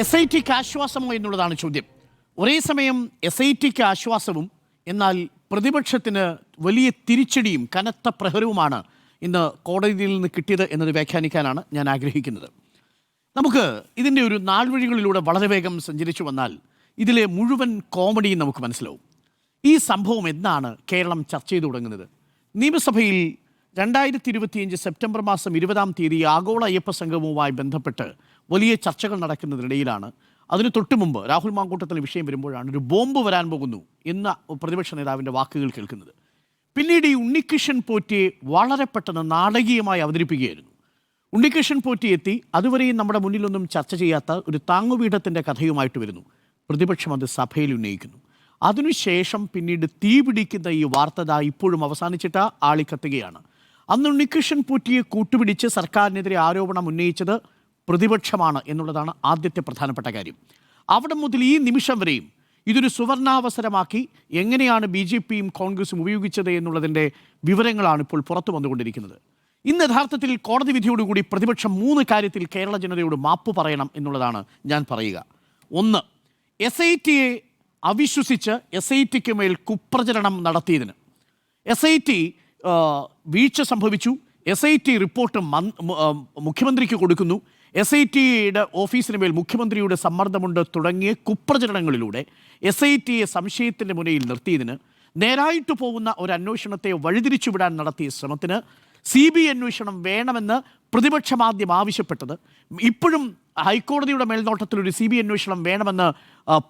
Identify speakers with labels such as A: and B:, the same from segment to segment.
A: S I tick ആശ്വാസമോ എന്നുള്ളതാണ് ചോദ്യം. ഒരേ സമയം എസ് ഐ ടിക്ക് ആശ്വാസവും എന്നാൽ പ്രതിപക്ഷത്തിന് വലിയ തിരിച്ചടിയും കനത്ത പ്രഹരവുമാണ് ഇന്ന് കോടതിയിൽ നിന്ന് കിട്ടിയത് എന്നത് വ്യാഖ്യാനിക്കാനാണ് ഞാൻ ആഗ്രഹിക്കുന്നത്. നമുക്ക് ഇതിന്റെ ഒരു നാൾവഴികളിലൂടെ വളരെ വേഗം സഞ്ചരിച്ചു വന്നാൽ ഇതിലെ മുഴുവൻ കോമഡിയും നമുക്ക് മനസ്സിലാവും. ഈ സംഭവം എന്നാണ് കേരളം ചർച്ച ചെയ്തു തുടങ്ങുന്നത്. നിയമസഭയിൽ രണ്ടായിരത്തി ഇരുപത്തിയഞ്ച് സെപ്റ്റംബർ മാസം ഇരുപതാം തീയതി ആഗോള അയ്യപ്പ സംഗമവുമായി ബന്ധപ്പെട്ട് വലിയ ചർച്ചകൾ നടക്കുന്നതിനിടയിലാണ്. അതിന് തൊട്ടു മുമ്പ് രാഹുൽ മാങ്കൂട്ടത്തിന് വിഷയം വരുമ്പോഴാണ് ഒരു ബോംബ് വരാൻ പോകുന്നു എന്ന പ്രതിപക്ഷ നേതാവിന്റെ വാക്കുകൾ കേൾക്കുന്നത്. പിന്നീട് ഈ ഉണ്ണികൃഷ്ണൻ പോറ്റിയെ വളരെ പെട്ടെന്ന് നാടകീയമായി അവതരിപ്പിക്കുകയായിരുന്നു. ഉണ്ണികൃഷ്ണൻ പോറ്റി എത്തി അതുവരെയും നമ്മുടെ മുന്നിലൊന്നും ചർച്ച ചെയ്യാത്ത ഒരു താങ്ങുപീഠത്തിന്റെ കഥയുമായിട്ട് വരുന്നു. പ്രതിപക്ഷം അത് സഭയിൽ ഉന്നയിക്കുന്നു. അതിനുശേഷം പിന്നീട് തീ പിടിക്കുന്ന ഈ വാർത്ത ഇപ്പോഴും അവസാനിച്ചിട്ട ആളിക്കത്തുകയാണ്. അന്ന് ഉണ്ണികൃഷ്ണൻ പോറ്റിയെ കൂട്ടുപിടിച്ച് സർക്കാരിനെതിരെ ആരോപണം ഉന്നയിച്ചത് പ്രതിപക്ഷമാണ് എന്നുള്ളതാണ് ആദ്യത്തെ പ്രധാനപ്പെട്ട കാര്യം. അവിടെ മുതൽ ഈ നിമിഷം വരെയും ഇതൊരു സുവർണാവസരമാക്കി എങ്ങനെയാണ് ബി ജെ പിയും കോൺഗ്രസും ഉപയോഗിച്ചത് എന്നുള്ളതിന്റെ വിവരങ്ങളാണ് ഇപ്പോൾ പുറത്തു വന്നുകൊണ്ടിരിക്കുന്നത്. ഇന്ന് യഥാർത്ഥത്തിൽ കോടതി വിധിയോടുകൂടി പ്രതിപക്ഷം മൂന്ന് കാര്യത്തിൽ കേരള ജനതയോട് മാപ്പ് പറയണം എന്നുള്ളതാണ് ഞാൻ പറയുക. ഒന്ന് എസ് ഐ ടിയെ അവിശ്വസിച്ച് എസ് ഐ ടിക്ക് മേൽ കുപ്രചരണം നടത്തിയതിന്. എസ് ഐ ടി വീഴ്ച സംഭവിച്ചു. എസ് ഐ ടി റിപ്പോർട്ട് മുഖ്യമന്ത്രിക്ക് കൊടുക്കുന്നു. എസ് ഐ ടിയുടെ ഓഫീസിന് മേൽ മുഖ്യമന്ത്രിയുടെ സമ്മർദ്ദമുണ്ട് തുടങ്ങിയ കുപ്രചരണങ്ങളിലൂടെ എസ് ഐ ടിയെ സംശയത്തിന്റെ മുനയിൽ നിർത്തിയതിന് നേരായിട്ട് പോകുന്ന ഒരു അന്വേഷണത്തെ വഴിതിരിച്ചുവിടാൻ നടത്തിയ ശ്രമത്തിന് സി ബി അന്വേഷണം വേണമെന്ന് പ്രതിപക്ഷം ആദ്യം ആവശ്യപ്പെട്ടത്. ഇപ്പോഴും ഹൈക്കോടതിയുടെ മേൽനോട്ടത്തിൽ ഒരു സി ബി അന്വേഷണം വേണമെന്ന്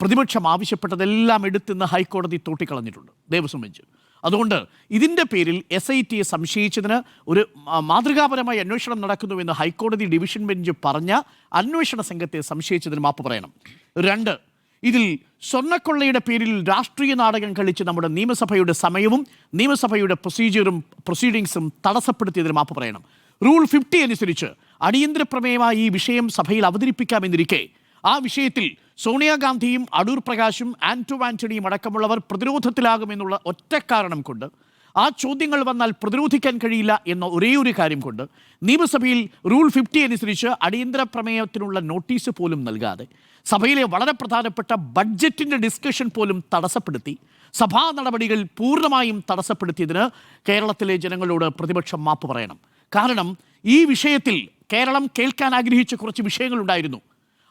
A: പ്രതിപക്ഷം ആവശ്യപ്പെട്ടതെല്ലാം എടുത്തിന്ന് ഹൈക്കോടതി തോട്ടിക്കളഞ്ഞിട്ടുണ്ട്. ദേവസ്വം ബെഞ്ച്. അതുകൊണ്ട് ഇതിന്റെ പേരിൽ എസ് ഐ ടിയെ സംശയിച്ചതിന് ഒരു മാതൃകാപരമായ അന്വേഷണം നടക്കുന്നുവെന്ന് ഹൈക്കോടതി ഡിവിഷൻ ബെഞ്ച് പറഞ്ഞ അന്വേഷണ സംഘത്തെ സംശയിച്ചതിന് മാപ്പ് പറയണം. രണ്ട് ഇതിൽ സ്വർണക്കൊള്ളയുടെ പേരിൽ രാഷ്ട്രീയ നാടകം കളിച്ച് നമ്മുടെ നിയമസഭയുടെ സമയവും നിയമസഭയുടെ പ്രൊസീജിയറും പ്രൊസീഡിങ്സും തടസ്സപ്പെടുത്തിയതിന് മാപ്പ് പറയണം. റൂൾ ഫിഫ്റ്റി അനുസരിച്ച് അടിയന്തര പ്രമേയമായി ഈ വിഷയം സഭയിൽ അവതരിപ്പിക്കാമെന്നിരിക്കെ ആ വിഷയത്തിൽ സോണിയാഗാന്ധിയും അടൂർ പ്രകാശും ആന്റോ ആന്റണിയും അടക്കമുള്ളവർ പ്രതിരോധത്തിലാകുമെന്നുള്ള ഒറ്റ കാരണം കൊണ്ട് ആ ചോദ്യങ്ങൾ വന്നാൽ പ്രതിരോധിക്കാൻ കഴിയില്ല എന്ന ഒരേ ഒരു കാര്യം കൊണ്ട് നിയമസഭയിൽ റൂൾ ഫിഫ്റ്റി അനുസരിച്ച് അടിയന്തര പ്രമേയത്തിനുള്ള നോട്ടീസ് പോലും നൽകാതെ സഭയിലെ വളരെ പ്രധാനപ്പെട്ട ബഡ്ജറ്റിന്റെ ഡിസ്കഷൻ പോലും തടസ്സപ്പെടുത്തി സഭാ നടപടികൾ പൂർണമായും തടസ്സപ്പെടുത്തിയതിന് കേരളത്തിലെ ജനങ്ങളോട് പ്രതിപക്ഷം മാപ്പ് പറയണം. കാരണം ഈ വിഷയത്തിൽ കേരളം കേൾക്കാൻ ആഗ്രഹിച്ച കുറച്ച് വിഷയങ്ങളുണ്ടായിരുന്നു.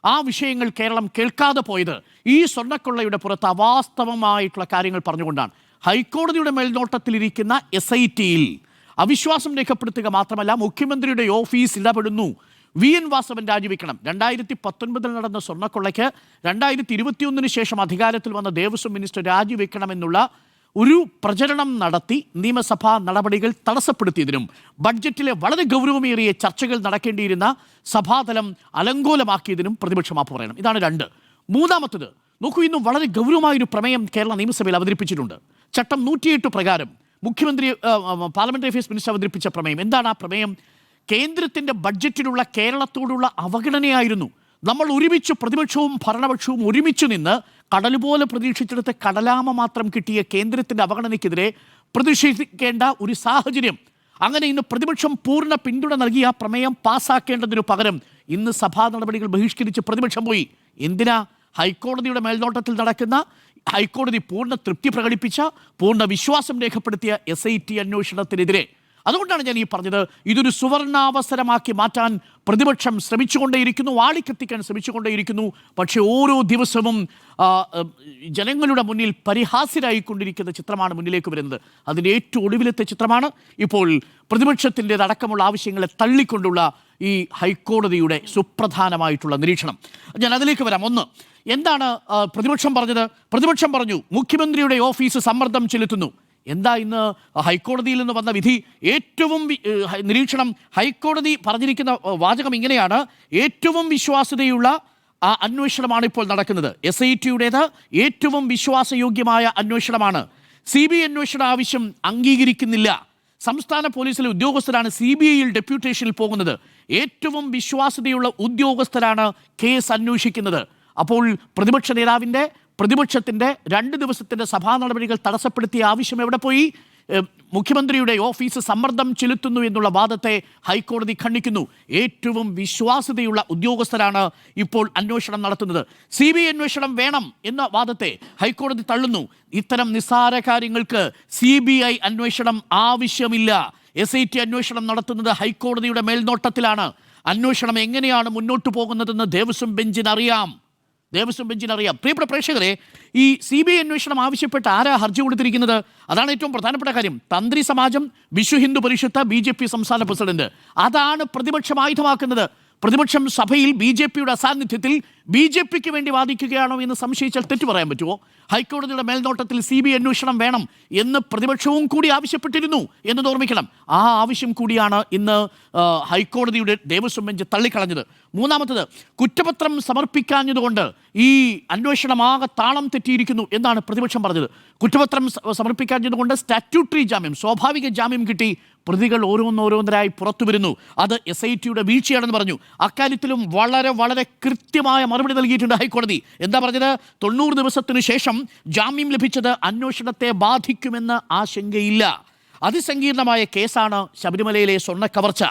A: ആ വിഷയങ്ങൾ കേരളം കേൾക്കാതെ പോയത് ഈ സ്വർണക്കൊള്ളയുടെ പുറത്ത് അവാസ്തവമായിട്ടുള്ള കാര്യങ്ങൾ പറഞ്ഞുകൊണ്ടാണ്. ഹൈക്കോടതിയുടെ മേൽനോട്ടത്തിലിരിക്കുന്ന എസ് ഐ ടിയിൽ അവിശ്വാസം രേഖപ്പെടുത്തുക മാത്രമല്ല മുഖ്യമന്ത്രിയുടെ ഓഫീസ് ഇടപെടുന്നു. വി. എൻ. വാസവൻ രാജിവെക്കണം. രണ്ടായിരത്തി പത്തൊൻപതിൽ നടന്ന സ്വർണക്കൊള്ളയ്ക്ക് രണ്ടായിരത്തി ഇരുപത്തിയൊന്നിന് ശേഷം അധികാരത്തിൽ വന്ന ദേവസ്വം മിനിസ്റ്റർ രാജിവെക്കണമെന്നുള്ള ഒരു പ്രചരണം നടത്തി നിയമസഭാ നടപടികൾ തടസ്സപ്പെടുത്തിയതിനും ബഡ്ജറ്റിലെ വളരെ ഗൗരവമേറിയ ചർച്ചകൾ നടക്കേണ്ടിയിരുന്ന സഭാതലം അലങ്കോലമാക്കിയതിനും പ്രതിപക്ഷം മാപ്പ് പറയണം ഇതാണ് രണ്ട്. മൂന്നാമത്തത് നോക്കൂ ഇന്നും വളരെ ഗൗരവമായൊരു പ്രമേയം കേരള നിയമസഭയിൽ അവതരിപ്പിച്ചിട്ടുണ്ട്. ചട്ടം നൂറ്റിയെട്ട് പ്രകാരം മുഖ്യമന്ത്രി പാർലമെന്ററി അഫയേഴ്സ് മിനിസ്റ്റർ അവതരിപ്പിച്ച പ്രമേയം. എന്താണ് ആ പ്രമേയം? കേന്ദ്രത്തിന്റെ ബഡ്ജറ്റിലുള്ള കേരളത്തോടുള്ള അവഗണനയായിരുന്നു. നമ്മൾ ഒരുമിച്ച് പ്രതിപക്ഷവും ഭരണപക്ഷവും ഒരുമിച്ച് നിന്ന് കടൽ പോലെ പ്രതീക്ഷിച്ചെടുത്ത് കടലാമ മാത്രം കിട്ടിയ കേന്ദ്രത്തിന്റെ അവഗണനയ്ക്കെതിരെ പ്രതിഷേധിക്കേണ്ട ഒരു സാഹചര്യം. അങ്ങനെ ഇന്ന് പ്രതിപക്ഷം പൂർണ പിന്തുണ നൽകി ആ പ്രമേയം പാസ്സാക്കേണ്ടതിനു പകരം ഇന്ന് സഭാ നടപടികൾ ബഹിഷ്കരിച്ച് പ്രതിപക്ഷം പോയി. എന്തിനാ? ഹൈക്കോടതിയുടെ മേൽനോട്ടത്തിൽ നടക്കുന്ന ഹൈക്കോടതി പൂർണ തൃപ്തി പ്രകടിപ്പിച്ച പൂർണ വിശ്വാസം രേഖപ്പെടുത്തിയ എസ് ഐ ടി അന്വേഷണത്തിനെതിരെ അതുകൊണ്ടാണ് ഞാൻ ഈ പറഞ്ഞത്. ഇതൊരു സുവർണാവസരമാക്കി മാറ്റാൻ പ്രതിപക്ഷം ശ്രമിച്ചുകൊണ്ടേയിരിക്കുന്നു വാളിക്കെത്തിക്കാൻ ശ്രമിച്ചുകൊണ്ടേയിരിക്കുന്നു. പക്ഷേ ഓരോ ദിവസവും ജനങ്ങളുടെ മുന്നിൽ പരിഹാസ്യരായിക്കൊണ്ടിരിക്കുന്ന ചിത്രമാണ് മുന്നിലേക്ക് വരുന്നത്. അതിന്റെ ഏറ്റവും ഒടുവിലത്തെ ചിത്രമാണ് ഇപ്പോൾ പ്രതിപക്ഷത്തിന്റെതടക്കമുള്ള ആവശ്യങ്ങളെ തള്ളിക്കൊണ്ടുള്ള ഈ ഹൈക്കോടതിയുടെ സുപ്രധാനമായിട്ടുള്ള നിരീക്ഷണം. ഞാൻ അതിലേക്ക് വരാം. ഒന്ന് എന്താണ് പ്രതിപക്ഷം പറഞ്ഞത്? പ്രതിപക്ഷം പറഞ്ഞു മുഖ്യമന്ത്രിയുടെ ഓഫീസ് സമ്മർദ്ദം ചെലുത്തുന്നു. എന്താ ഇന്ന് ഹൈക്കോടതിയിൽ നിന്ന് വന്ന വിധി? ഏറ്റവും നിരീക്ഷണം. ഹൈക്കോടതി പറഞ്ഞിരിക്കുന്ന വാചകം ഇങ്ങനെയാണ്. ഏറ്റവും വിശ്വാസ്യതയുള്ള ആ അന്വേഷണമാണ് ഇപ്പോൾ നടക്കുന്നത്. എസ് ഐ ടിയുടേത് ഏറ്റവും വിശ്വാസയോഗ്യമായ അന്വേഷണമാണ്. സി ബി ഐ അന്വേഷണ ആവശ്യം അംഗീകരിക്കുന്നില്ല. സംസ്ഥാന പോലീസിലെ ഉദ്യോഗസ്ഥരാണ് സി ബി ഐയിൽ ഡെപ്യൂട്ടേഷനിൽ പോകുന്നത്. ഏറ്റവും വിശ്വാസ്യതയുള്ള ഉദ്യോഗസ്ഥരാണ് കേസ് അന്വേഷിക്കുന്നത്. അപ്പോൾ പ്രതിപക്ഷ നേതാവിന്റെ പ്രതിപക്ഷത്തിന്റെ രണ്ട് ദിവസത്തിന്റെ സഭാ നടപടികൾ തടസ്സപ്പെടുത്തിയ ആവശ്യം എവിടെ പോയി? മുഖ്യമന്ത്രിയുടെ ഓഫീസ് സമ്മർദ്ദം ചെലുത്തുന്നു എന്നുള്ള വാദത്തെ ഹൈക്കോടതി ഖണ്ഡിക്കുന്നു. ഏറ്റവും വിശ്വാസ്യതയുള്ള ഉദ്യോഗസ്ഥരാണ് ഇപ്പോൾ അന്വേഷണം നടത്തുന്നത്. സി ബി ഐ അന്വേഷണം വേണം എന്ന വാദത്തെ ഹൈക്കോടതി തള്ളുന്നു. ഇത്തരം നിസ്സാര കാര്യങ്ങൾക്ക് സി ബി ഐ അന്വേഷണം ആവശ്യമില്ല. എസ് ഐ ടി അന്വേഷണം നടത്തുന്നത് ഹൈക്കോടതിയുടെ മേൽനോട്ടത്തിലാണ്. അന്വേഷണം എങ്ങനെയാണ് മുന്നോട്ടു പോകുന്നതെന്ന് ദേവസ്വം ബെഞ്ചിന് അറിയാം ദേവസ്വം ബെഞ്ചിന് അറിയാം. പ്രിയപ്പെട്ട പ്രേക്ഷകരെ ഈ സി ബി ഐ അന്വേഷണം ആവശ്യപ്പെട്ട് ആരാ ഹർജി കൊടുത്തിരിക്കുന്നത്? അതാണ് ഏറ്റവും പ്രധാനപ്പെട്ട കാര്യം. തന്ത്രി സമാജം Vishwa Hindu Parishad B J P സംസ്ഥാന പ്രസിഡന്റ്. അതാണ് പ്രതിപക്ഷം ആയുധമാക്കുന്നത്. പ്രതിപക്ഷം സഭയിൽ ബി ജെ പിയുടെ അസാന്നിധ്യത്തിൽ ബി ജെ പിക്ക് വേണ്ടി വാദിക്കുകയാണോ എന്ന് സംശയിച്ചാൽ തെറ്റു പറയാൻ പറ്റുമോ? ഹൈക്കോടതിയുടെ മേൽനോട്ടത്തിൽ സി ബി അന്വേഷണം വേണം എന്ന് പ്രതിപക്ഷവും കൂടി ആവശ്യപ്പെട്ടിരുന്നു എന്ന് ഓർമ്മിക്കണം. ആ ആവശ്യം കൂടിയാണ് ഇന്ന് ഹൈക്കോടതിയുടെ ദേവസ്വം ബെഞ്ച് തള്ളിക്കളഞ്ഞത്. മൂന്നാമത്തത് കുറ്റപത്രം സമർപ്പിക്കാഞ്ഞതുകൊണ്ട് ഈ അന്വേഷണം ആകെ താളം തെറ്റിയിരിക്കുന്നു എന്നാണ് പ്രതിപക്ഷം പറഞ്ഞത്. കുറ്റപത്രം സമർപ്പിക്കാഞ്ഞതുകൊണ്ട് സ്റ്റാറ്റ്യൂട്ടറി ജാമ്യം സ്വാഭാവിക ജാമ്യം കിട്ടി. പ്രതികൾ ഓരോന്നോരോന്നരായി പുറത്തു വരുന്നു അത് എസ് ഐ ടിയുടെ വീഴ്ചയാണെന്ന് പറഞ്ഞു. അക്കാര്യത്തിലും വളരെ വളരെ കൃത്യമായ മറുപടി നൽകിയിട്ടുണ്ട് ഹൈക്കോടതി. എന്താ പറഞ്ഞത്? തൊണ്ണൂറ് ദിവസത്തിനു ശേഷം ജാമ്യം ലഭിച്ചത് അന്വേഷണത്തെ ബാധിക്കുമെന്ന് ആശങ്കയില്ല. അതിസങ്കീർണമായ കേസാണ് ശബരിമലയിലെ സ്വർണക്കവർച്ച.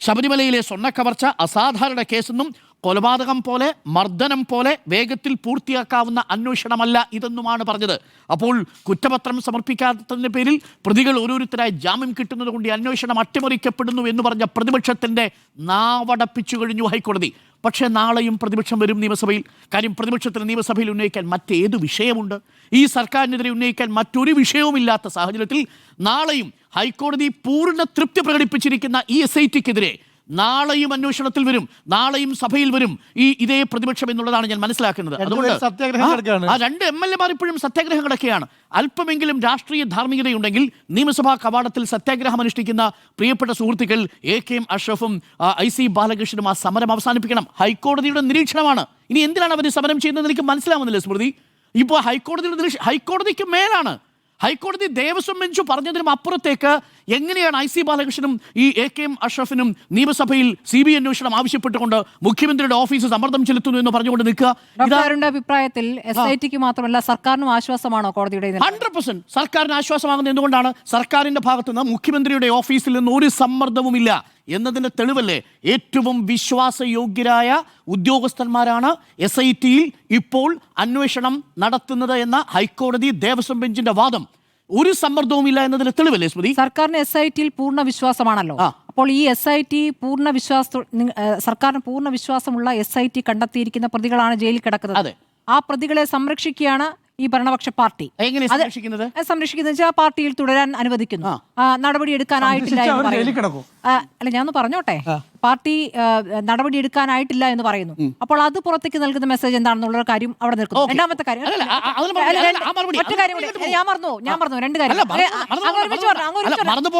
A: ശബരിമലയിലെ സ്വർണക്കവർച്ച അസാധാരണ കേസെന്നും കൊലപാതകം പോലെ മർദ്ദനം പോലെ വേഗത്തിൽ പൂർത്തിയാക്കാവുന്ന അന്വേഷണമല്ല ഇതെന്നുമാണ് പറഞ്ഞത്. അപ്പോൾ കുറ്റപത്രം സമർപ്പിക്കാത്തതിന്റെ പേരിൽ പ്രതികൾ ഓരോരുത്തരായി ജാമ്യം കിട്ടുന്നത് കൊണ്ട് അന്വേഷണം അട്ടിമറിക്കപ്പെടുന്നു എന്ന് പറഞ്ഞ പ്രതിപക്ഷത്തിന്റെ നാവടപ്പിച്ചു കഴിഞ്ഞു ഹൈക്കോടതി. പക്ഷേ നാളെയും പ്രതിപക്ഷം വരും നിയമസഭയിൽ. കാര്യം പ്രതിപക്ഷത്തിന് നിയമസഭയിൽ ഉന്നയിക്കാൻ മറ്റേത് വിഷയമുണ്ട്. ഈ സർക്കാരിനെതിരെ ഉന്നയിക്കാൻ മറ്റൊരു വിഷയവുമില്ലാത്ത സാഹചര്യത്തിൽ നാളെയും ഹൈക്കോടതി പൂർണ തൃപ്തി പ്രകടിപ്പിച്ചിരിക്കുന്ന ഈ എസ് ഐ ടിക്കെതിരെ നാളെയും അന്വേഷണത്തിൽ വരും നാളെയും സഭയിൽ വരും ഈ ഇതേ പ്രതിപക്ഷം എന്നുള്ളതാണ് ഞാൻ മനസ്സിലാക്കുന്നത്.
B: അതുകൊണ്ട്
A: ആ, രണ്ട് എം എൽ എമാർ ഇപ്പോഴും സത്യാഗ്രഹം കിടക്കുകയാണ് അല്പമെങ്കിലും രാഷ്ട്രീയ ധാർമ്മികതയുണ്ടെങ്കിൽ നിയമസഭാ കവാടത്തിൽ സത്യാഗ്രഹം അനുഷ്ഠിക്കുന്ന പ്രിയപ്പെട്ട സുഹൃത്തുക്കൾ എ കെ എം അഷ്റഫും ഐ സി ബാലകൃഷ്ണനും ആ സമരം അവസാനിപ്പിക്കണം. ഹൈക്കോടതിയുടെ നിരീക്ഷണമാണ്. ഇനി എന്തിനാണ് അവർ സമരം ചെയ്യുന്നത് എനിക്ക് മനസ്സിലാവുന്നില്ല സ്മൃതി. ഇപ്പോൾ ഹൈക്കോടതിയുടെ ഹൈക്കോടതിക്ക് മേലാണ് ഹൈക്കോടതി ദേവസ്വം ബെഞ്ച് പറഞ്ഞതിനും അപ്പുറത്തേക്ക് എങ്ങനെയാണ് ഐ സി ബാലകൃഷ്ണനും ഈ എ കെ എം അഷ്റഫിനും നിയമസഭയിൽ സി ബി അന്വേഷണം ആവശ്യപ്പെട്ടുകൊണ്ട് മുഖ്യമന്ത്രിയുടെ ഓഫീസ് സമ്മർദ്ദം ചെലുത്തുന്നു എന്ന് പറഞ്ഞുകൊണ്ട് നിൽക്കുക?
C: അഭിപ്രായത്തിൽ എസ് ഐ ടിക്ക് മാത്രമല്ല സർക്കാരിനും ആശ്വാസമാണോ കോടതിയുടെ?
A: ഹൺഡ്രഡ് പെർസെന്റ് സർക്കാരിന് ആശ്വാസമാകുന്നത് എന്തുകൊണ്ടാണ്? സർക്കാരിന്റെ ഭാഗത്തുനിന്ന് മുഖ്യമന്ത്രിയുടെ ഓഫീസിൽ നിന്ന് ഒരു സമ്മർദ്ദവുമില്ല. എന്നതിന്റെ തെളിവല്ലേ? ഏറ്റവും വിശ്വാസയോഗ്യരായ ഉദ്യോഗസ്ഥന്മാരാണ് എസ് ഐ ടിയിൽ ഇപ്പോൾ അന്വേഷണം നടത്തുന്നത് എന്ന ഹൈക്കോടതി ദേവസ്വം ബെഞ്ചിന്റെ വാദം. ഒരു സമ്മർദ്ദവുമില്ല എന്നതിന്റെ തെളിവല്ലേ സ്മൃതി?
C: സർക്കാരിന് എസ് ഐ ടിയിൽ പൂർണ വിശ്വാസമാണല്ലോ. അപ്പോൾ ഈ എസ് ഐ ടി പൂർണ വിശ്വാസ സർക്കാരിന് പൂർണ വിശ്വാസമുള്ള എസ് ഐ ടി കണ്ടെത്തിയിരിക്കുന്ന പ്രതികളാണ് ജയിലിൽ കിടക്കുന്നത്.
A: അതെ.
C: ആ പ്രതികളെ സംരക്ഷിക്കുകയാണ് ഈ ഭരണപക്ഷ പാർട്ടി.
A: എങ്ങനെ
C: അത്
A: സംരക്ഷിക്കുന്നത്?
C: സംരക്ഷിക്കുന്നത് വെച്ചാൽ ആ പാർട്ടിയിൽ തുടരാൻ അനുവദിക്കുന്നു. നടപടി എടുക്കാനായിട്ടില്ല
B: സംരക്ഷിച്ച്
C: എന്ന് പറയുന്നു. ആ, അല്ല ഞാൻ പറഞ്ഞോട്ടെ? പാർട്ടി ആ, നടപടി എടുക്കാനായിട്ടില്ല എന്ന് പറയുന്നു. അപ്പോൾ അത് പുറത്തേക്ക് നൽകുന്ന മെസ്സേജ് എന്താണെന്നുള്ള കാര്യം അവിടെ നിൽക്കുന്നു. രണ്ടാമത്തെ കാര്യം. അല്ല, ഒറ്റ കൂടി. ഞാൻ മറന്നു ഞാൻ മറന്നു രണ്ട് കാര്യം.
A: അല്ല, അല്ല,